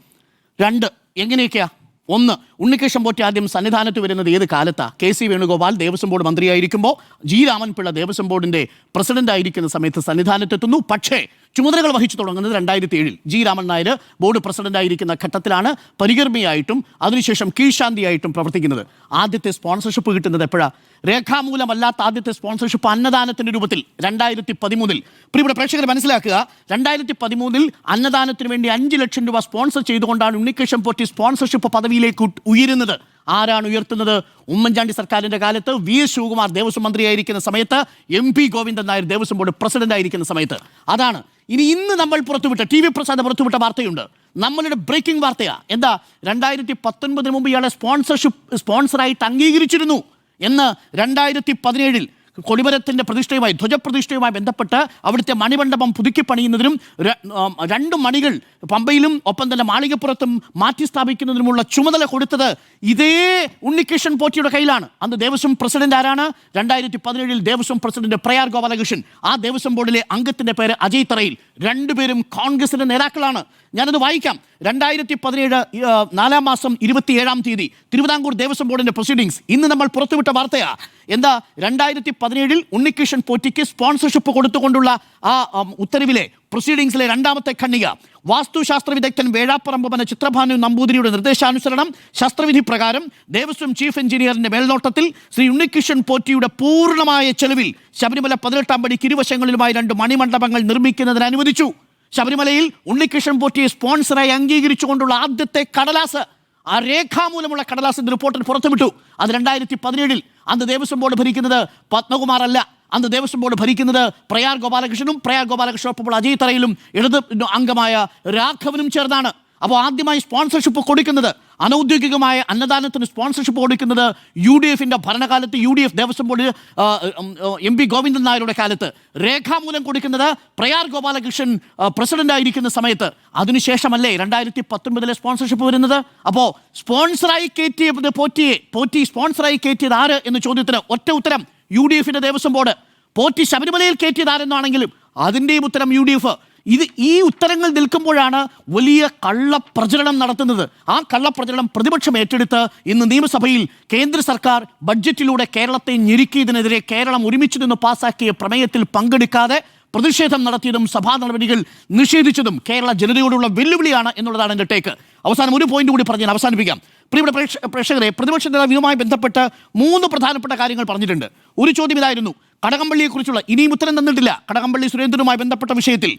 A: രണ്ട് എങ്ങനെയൊക്കെയാ? ഒന്ന് ഉണ്ണികൃഷ്ണൻ പോറ്റി ആദ്യം സന്നിധാനത്ത് വരുന്നത് ഏത് കാലത്താണ് K C Venugopal Devaswom board മന്ത്രിയായിരിക്കുമ്പോൾ G Ramanpillai Devaswom ബോർഡിന്റെ പ്രസിഡന്റ് ആയിരിക്കുന്ന സമയത്ത് സന്നിധാനത്തെത്തുന്നു. പക്ഷേ ചുമതലകൾ വഹിച്ചു തുടങ്ങുന്നത് രണ്ടായിരത്തി ഏഴിൽ G. Raman Nair board president ആയിരിക്കുന്ന ഘട്ടത്തിലാണ് പരികർമ്മിയായിട്ടും അതിനുശേഷം കീഴ്ശാന്തിയായിട്ടും പ്രവർത്തിക്കുന്നത്. ആദ്യത്തെ സ്പോൺസർഷിപ്പ് കിട്ടുന്നത് എപ്പോഴാണ് രേഖാമൂലമല്ലാത്ത ആദ്യത്തെ സ്പോൺസർഷിപ്പ് അന്നദാനത്തിന്റെ രൂപത്തിൽ രണ്ടായിരത്തി പതിമൂന്നിൽ പ്രിയപ്പെട്ട പ്രേക്ഷകർ മനസ്സിലാക്കുക രണ്ടായിരത്തി പതിമൂന്നിൽ അന്നദാനത്തിന് വേണ്ടി അഞ്ച് ലക്ഷം രൂപ സ്പോൺസർ ചെയ്തുകൊണ്ടാണ് ഉണ്ണികൃഷ്ണൻ പോറ്റി സ്പോൺസർഷിപ്പ് പദവിയിലേക്ക് ഉയരുന്നത്. ആരാണ് ഉയർത്തുന്നത്? ഉമ്മൻചാണ്ടി സർക്കാരിന്റെ കാലത്ത് വി. എസ്. ശിവകുമാർ ദേവസ്വം മന്ത്രിയായിരിക്കുന്ന സമയത്ത് M. P. Govindan Nair Devaswom board president ആയിരിക്കുന്ന സമയത്ത്. അതാണ്. ഇനി ഇന്ന് നമ്മൾ പുറത്തുവിട്ട ടി. വി. പ്രസാദ് പുറത്തുവിട്ട വാർത്തയുണ്ട്. നമ്മളുടെ ബ്രേക്കിംഗ് വാർത്തയാ. എന്താ? രണ്ടായിരത്തി പത്തൊൻപതിന് മുമ്പ് ഇയാളെ സ്പോൺസർഷിപ്പ് സ്പോൺസറായിട്ട് അംഗീകരിച്ചിരുന്നു എന്ന് രണ്ടായിരത്തി പതിനേഴിൽ കൊടിമരത്തിന്റെ പ്രതിഷ്ഠയുമായി ധ്വജപ്രതിഷ്ഠയുമായി ബന്ധപ്പെട്ട് അവിടുത്തെ മണിമണ്ഡപം പുതുക്കി പണിയുന്നതിനും രണ്ട് മണികൾ പമ്പയിലും ഒപ്പം തന്നെ മാളികപ്പുറത്തും മാറ്റി സ്ഥാപിക്കുന്നതിനുമുള്ള ചുമതല കൊടുത്തത് ഇതേ ഉണ്ണികൃഷ്ണൻ പോറ്റിയുടെ കയ്യിലാണ്. അന്ന് ദേവസ്വം പ്രസിഡന്റ് ആരാണ്? രണ്ടായിരത്തി പതിനേഴിൽ ദേവസ്വം പ്രസിഡന്റ് പ്രയാർ ഗോപാലകൃഷ്ണൻ. ആ ദേവസ്വം ബോർഡിലെ അംഗത്തിന്റെ പേര് അജയ് തറയിൽ. രണ്ടുപേരും കോൺഗ്രസിന്റെ നേതാക്കളാണ്. ഞാനത് വായിക്കാം. രണ്ടായിരത്തി പതിനേഴ് നാലാം മാസം ഇരുപത്തിയേഴാം തീയതി തിരുവിതാംകൂർ ദേവസ്വം ബോർഡിന്റെ പ്രൊസീഡിങ്സ്. ഇന്ന് നമ്മൾ പുറത്തുവിട്ട വാർത്തയാ. എന്താ? രണ്ടായിരത്തി പതിനേഴിൽ ഉണ്ണികൃഷ്ണൻ പോറ്റിക്ക് സ്പോൺസർഷിപ്പ് കൊടുത്തുകൊണ്ടുള്ള ആ ഉത്തരവിലെ പ്രൊസീഡിങ്സിലെ രണ്ടാമത്തെ ഖണ്ണിക വാസ്തുശാസ്ത്ര വിദഗ്ധൻ വേഴാപ്പറമ്പ് വേഴാപ്പറമ്പന ചിത്രഭാനു നമ്പൂതിരിയുടെ നിർദ്ദേശാനുസരണം ശാസ്ത്രവിധി പ്രകാരം ദേവസ്വം ചീഫ് എഞ്ചിനീയറിന്റെ മേൽനോട്ടത്തിൽ ശ്രീ ഉണ്ണികൃഷ്ണൻ പോറ്റിയുടെ പൂർണമായ ചെലവിൽ ശബരിമല പതിനെട്ടാം പടിക്ക് ഇരുവശങ്ങളിലുമായി രണ്ട് മണിമണ്ഡപങ്ങൾ നിർമ്മിക്കുന്നതിന് അനുവദിച്ചു ശബരിമലയിൽ ഉണ്ണികൃഷ്ണൻ പോറ്റിയെ സ്പോൺസറായി അംഗീകരിച്ചുകൊണ്ടുള്ള ആദ്യത്തെ കടലാസ് ആ രേഖാമൂലമുള്ള കടലാസിന്റെ റിപ്പോർട്ടിൽ പുറത്തുവിട്ടു. അത് രണ്ടായിരത്തി പതിനേഴിൽ അന്ന് ദേവസ്വം ബോർഡ് ഭരിക്കുന്നത് പത്മകുമാർ അല്ല. അന്ന് ദേവസ്വം ബോർഡ് ഭരിക്കുന്നത് പ്രയാർ ഗോപാലകൃഷ്ണനും പ്രയാർ ഗോപാലകൃഷ്ണനൊപ്പം അജയ് തറയിലും ഇടത് അംഗമായ രാഘവനും ചേർന്നാണ്. അപ്പോൾ ആദ്യമായി സ്പോൺസർഷിപ്പ് കൊടുക്കുന്നത് അനൗദ്യോഗികമായ അന്നദാനത്തിന് സ്പോൺസർഷിപ്പ് കൊടുക്കുന്നത് യു ഡി എഫിന്റെ ഭരണകാലത്ത് U D F Devaswom board M P Govindan നായരുടെ കാലത്ത്. രേഖാമൂലം കൊടുക്കുന്നത് പ്രയാർ ഗോപാലകൃഷ്ണൻ പ്രസിഡന്റായിരിക്കുന്ന സമയത്ത്. അതിനുശേഷമല്ലേ രണ്ടായിരത്തി പത്തൊൻപതിലെ സ്പോൺസർഷിപ്പ് വരുന്നത്? അപ്പോൾ സ്പോൺസറായി കയറ്റിയത് പോറ്റിയെ പോറ്റി സ്പോൺസറായി കയറ്റിയത് ആര് എന്ന ചോദ്യത്തിന് ഒറ്റ ഉത്തരം യു ഡി എഫിന്റെ ദേവസ്വം ബോർഡ്. പോറ്റി ശബരിമലയിൽ കയറ്റിയതാരെന്നാണെങ്കിലും അതിന്റെയും ഉത്തരം യു ഡി എഫ്. ഇത് ഈ ഉത്തരങ്ങൾ നിൽക്കുമ്പോഴാണ് വലിയ കള്ളപ്രചരണം നടത്തുന്നത്. ആ കള്ളപ്രചരണം പ്രതിപക്ഷം ഏറ്റെടുത്ത് ഇന്ന് നിയമസഭയിൽ കേന്ദ്ര സർക്കാർ ബഡ്ജറ്റിലൂടെ കേരളത്തെ ഞെരുക്കിയതിനെതിരെ കേരളം ഒരുമിച്ച് നിന്ന് പാസാക്കിയ പ്രമേയത്തിൽ പങ്കെടുക്കാതെ പ്രതിഷേധം നടത്തിയതും സഭാ നടപടികൾ നിഷേധിച്ചതും കേരള ജനതയോടുള്ള വെല്ലുവിളിയാണ് എന്നുള്ളതാണ് എന്റെ ടേക്ക്. അവസാനം ഒരു പോയിന്റ് കൂടി പറഞ്ഞ് അവസാനിപ്പിക്കാം. പ്രിയപ്പെട്ട പ്രേക്ഷ പ്രേക്ഷകരെ പ്രതിപക്ഷ നേതാവ് ബന്ധപ്പെട്ട് മൂന്ന് പ്രധാനപ്പെട്ട കാര്യങ്ങൾ പറഞ്ഞിട്ടുണ്ട്. ഒരു ചോദ്യം ഇതായിരുന്നു. കടകംപള്ളിയെക്കുറിച്ചുള്ള ഇനിയും ഉത്തരം തന്നിട്ടില്ല. കടകംപള്ളി സുരേന്ദ്രനുമായി ബന്ധപ്പെട്ട വിഷയത്തിൽ.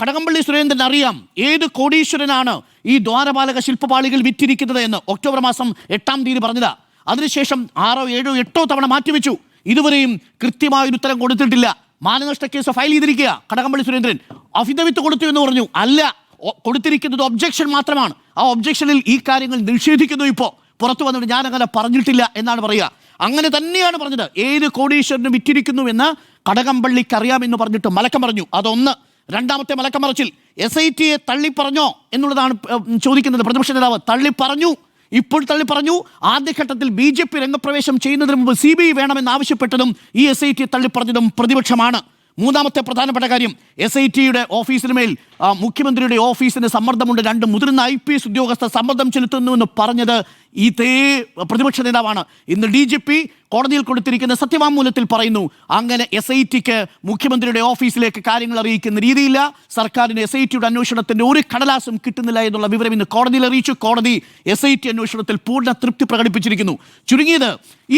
A: കടകംപള്ളി സുരേന്ദ്രൻ അറിയാം ഏത് കോടീശ്വരനാണ് ഈ ദ്വാരപാലക ശില്പപാളികൾ വിറ്റിരിക്കുന്നത് എന്ന് ഒക്ടോബർ മാസം എട്ടാം തീയതി പറഞ്ഞതാ. അതിനുശേഷം ആറോ ഏഴോ എട്ടോ തവണ മാറ്റിവെച്ചു. ഇതുവരെയും കൃത്യമായൊരു ഉത്തരം കൊടുത്തിട്ടില്ല. മാനനഷ്ട കേസ് ഫയൽ ചെയ്തിരിക്കുക കടകംപള്ളി സുരേന്ദ്രൻ. അഫിദവിത്ത് കൊടുത്തു എന്ന് പറഞ്ഞു. അല്ല കൊടുത്തിരിക്കുന്നത് ഒബ്ജക്ഷൻ മാത്രമാണ്. ആ ഒബ്ജക്ഷനിൽ ഈ കാര്യങ്ങൾ നിഷേധിക്കുന്നു ഇപ്പോൾ പുറത്തു വന്നിട്ട് ഞാനങ്ങനെ പറഞ്ഞിട്ടില്ല എന്നാണ് പറയുക. അങ്ങനെ തന്നെയാണ് പറഞ്ഞത്. ഏത് കോടീശ്വരനും വിറ്റിരിക്കുന്നു എന്ന് കടകംപള്ളിക്ക് അറിയാമെന്ന് പറഞ്ഞിട്ട് മലക്കം പറഞ്ഞു. അതൊന്ന്. രണ്ടാമത്തെ മലക്കം മറച്ചിൽ എസ് ഐ ടിയെ തള്ളിപ്പറഞ്ഞോ എന്നുള്ളതാണ് ചോദിക്കുന്നത്. പ്രതിപക്ഷ നേതാവ് തള്ളിപ്പറഞ്ഞു. ഇപ്പോൾ തള്ളി പറഞ്ഞു ആദ്യഘട്ടത്തിൽ ബി ജെ പി രംഗപ്രവേശം ചെയ്യുന്നതിന് മുമ്പ് സി ബി ഐ വേണമെന്ന് ആവശ്യപ്പെട്ടതും ഈ എസ് ഐ ടി തള്ളിപ്പറഞ്ഞതും പ്രതിപക്ഷമാണ്. മൂന്നാമത്തെ പ്രധാനപ്പെട്ട കാര്യം എസ് ഐ ടിയുടെ ഓഫീസിന് മേൽ മുഖ്യമന്ത്രിയുടെ ഓഫീസിന് സമ്മർദ്ദമുണ്ട്. രണ്ട് മുതിർന്ന ഐ പി എസ് ഉദ്യോഗസ്ഥർ സമ്മർദ്ദം ചെലുത്തുന്നുവെന്ന് പറഞ്ഞത് ഇതേ പ്രതിപക്ഷ നേതാവാണ്. ഇന്ന് ഡി ജി പി കോടതിയിൽ കൊടുത്തിരിക്കുന്ന സത്യവാങ്മൂലത്തിൽ പറയുന്നു അങ്ങനെ എസ് ഐ ടിക്ക് മുഖ്യമന്ത്രിയുടെ ഓഫീസിലേക്ക് കാര്യങ്ങൾ അറിയിക്കുന്ന രീതിയില്ല. സർക്കാരിന് എസ് ഐ ടിയുടെ അന്വേഷണത്തിന്റെ ഒരു കടലാസും കിട്ടുന്നില്ല എന്നുള്ള വിവരം ഇന്ന് കോടതിയിൽ അറിയിച്ചു. കോടതി എസ് ഐ ടി അന്വേഷണത്തിൽ പൂർണ തൃപ്തി പ്രകടിപ്പിച്ചിരിക്കുന്നു. ചുരുങ്ങിയത്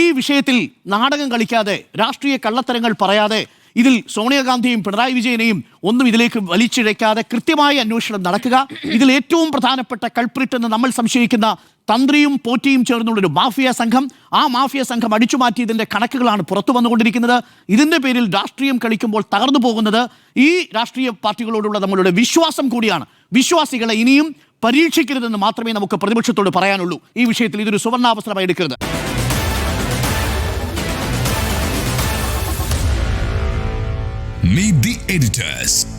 A: ഈ വിഷയത്തിൽ നാടകം കളിക്കാതെ രാഷ്ട്രീയ കള്ളത്തരങ്ങൾ പറയാതെ ഇതിൽ സോണിയാഗാന്ധിയും പിണറായി വിജയനെയും ഒന്നും ഇതിലേക്ക് വലിച്ചിഴയ്ക്കാതെ കൃത്യമായ അന്വേഷണം നടക്കുക. ഇതിൽ ഏറ്റവും പ്രധാനപ്പെട്ട കൾപ്രിറ്റ് എന്ന് നമ്മൾ സംശയിക്കുന്ന തന്ത്രിയും പോറ്റിയും ചേർന്നുള്ളൊരു മാഫിയ സംഘം. ആ മാഫിയ സംഘം അടിച്ചു മാറ്റിയതിന്റെ കണക്കുകളാണ് പുറത്തു വന്നുകൊണ്ടിരിക്കുന്നത്. ഇതിന്റെ പേരിൽ രാഷ്ട്രീയം കളിക്കുമ്പോൾ തകർന്നു പോകുന്നത് ഈ രാഷ്ട്രീയ പാർട്ടികളോടുള്ള നമ്മളുടെ വിശ്വാസം കൂടിയാണ്. വിശ്വാസികളെ ഇനിയും പരീക്ഷിക്കരുതെന്ന് മാത്രമേ നമുക്ക് പ്രതിപക്ഷത്തോട് പറയാനുള്ളൂ. ഈ വിഷയത്തിൽ ഇതൊരു സുവർണാവസരമായി എടുക്കരുത്.
D: Editors.